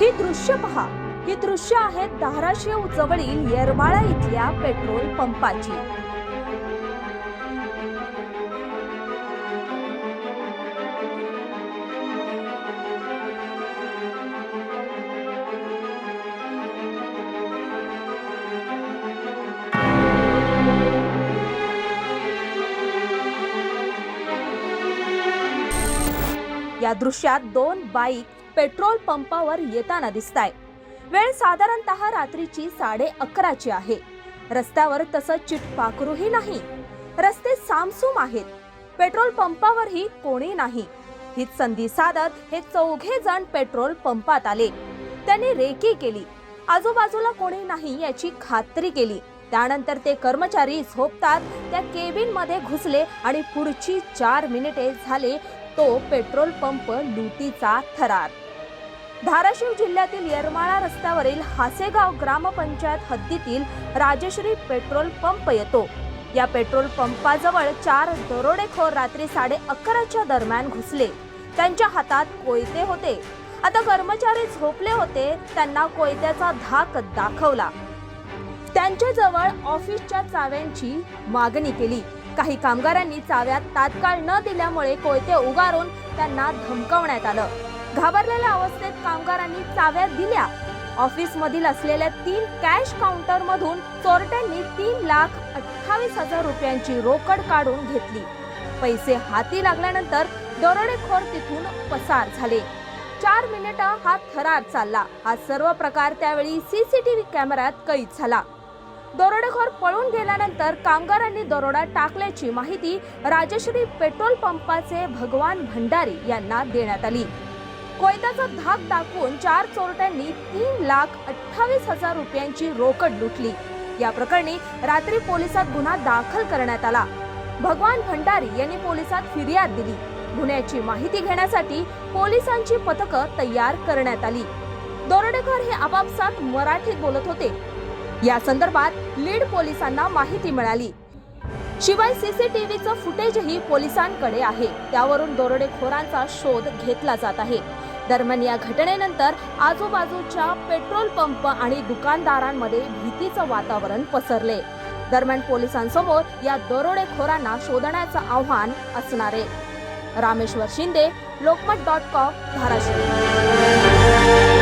ही दृश्य पहा. ही दृश्य आहेत धाराशिव जवळील येरमाळा इथल्या पेट्रोल पंपाची. या दृश्यात दोन बाईक पेट्रोल पंपावर येताना दिसताय. वेळ साधारणतः रात्रीची साडे अकराची आहे. रस्त्यावर तसं चिटपाखरूही नाही. रस्ते सामसूम आहेत. पेट्रोल पंपावरही कोणी नाही. हीच संधी साधत हे चौघे जण पेट्रोल पंपात आले. त्यांनी रेकी केली. आजूबाजूला कोणी नाही याची खात्री केली. त्यानंतर ते कर्मचारी झोपतात त्या केबिनमध्ये घुसले आणि पुढची चार मिनिटे झाले तो पेट्रोल पंप लुटीचा थरार. धाराशिव जिल्ह्यातील येरमाळा रस्त्यावरील हासेगाव ग्रामपंचायत हद्दीतील राजश्री पेट्रोल पंप येतो. या पेट्रोल पंपाजवळ चार दरोडेखोर रात्री साडे अकराच्या दरम्यान घुसले. त्यांच्या हातात कोयते होते. आता कर्मचारी झोपले होते त्यांना कोयत्याचा धाक दाखवला. त्यांच्याजवळ ऑफिसच्या चाव्यांची मागणी केली. काही कामगारांनी चाव्यात तात्काळ न दिल्यामुळे कोयते उगारून त्यांना धमकवण्यात आलं. घाबरलेल्या अवस्थेत कामगारांनी चाव्या दिल्या. ऑफिस मधील असलेल्या तीन कॅश काउंटर मधून चोरट्यांनी तीन लाख अठ्ठावीस हजार रुपयांची रोकड काढून घेतली. पैसे हाती लागल्यानंतर दरोडेखोर तिथून पसार झाले. चार मिनिटं हा थरार चालला. हा सर्व प्रकार त्यावेळी सीसीटीव्ही कॅमेऱ्यात कैद झाला. दरोडेखोर पळून गेल्यानंतर कामगारांनी दरोडा टाकल्याची माहिती राजश्री पेट्रोल पंपाचे भगवान भंडारी यांना देण्यात आली. कोयत्याचा धाक दाखवून चार चोरट्यांनी तीन लाख अठ्ठावीस हजार रुपयांची रोकड लुटली. या प्रकरणी रात्री पोलिसात गुन्हा दाखल करण्यात आला. भगवान भंडारी यांनी पोलिसात फिर्याद दिली. गुन्ह्याची माहिती घेण्यासाठी पोलिसांची पथकं तयार करण्यात आली. दोरडेकर हे आपापसात मराठीत बोलत होते. या संदर्भात लीड पोलिसांना माहिती मिळाली. शिवाय सीसीटीव्हीचं फुटेजही पोलिसांकडे आहे. त्यावरून दोरडेखोरांचा शोध घेतला जात आहे. दरम्यान या घटनेनंतर आजूबाजूच्या पेट्रोल पंप आणि दुकानदारांमध्ये भीतीचं वातावरण पसरले. दरम्यान पोलिसांसमोर या दरोडेखोरांना शोधण्याचं आव्हान असणार आहे. Rameshwar Shinde Lokmat dot com Dharashiv.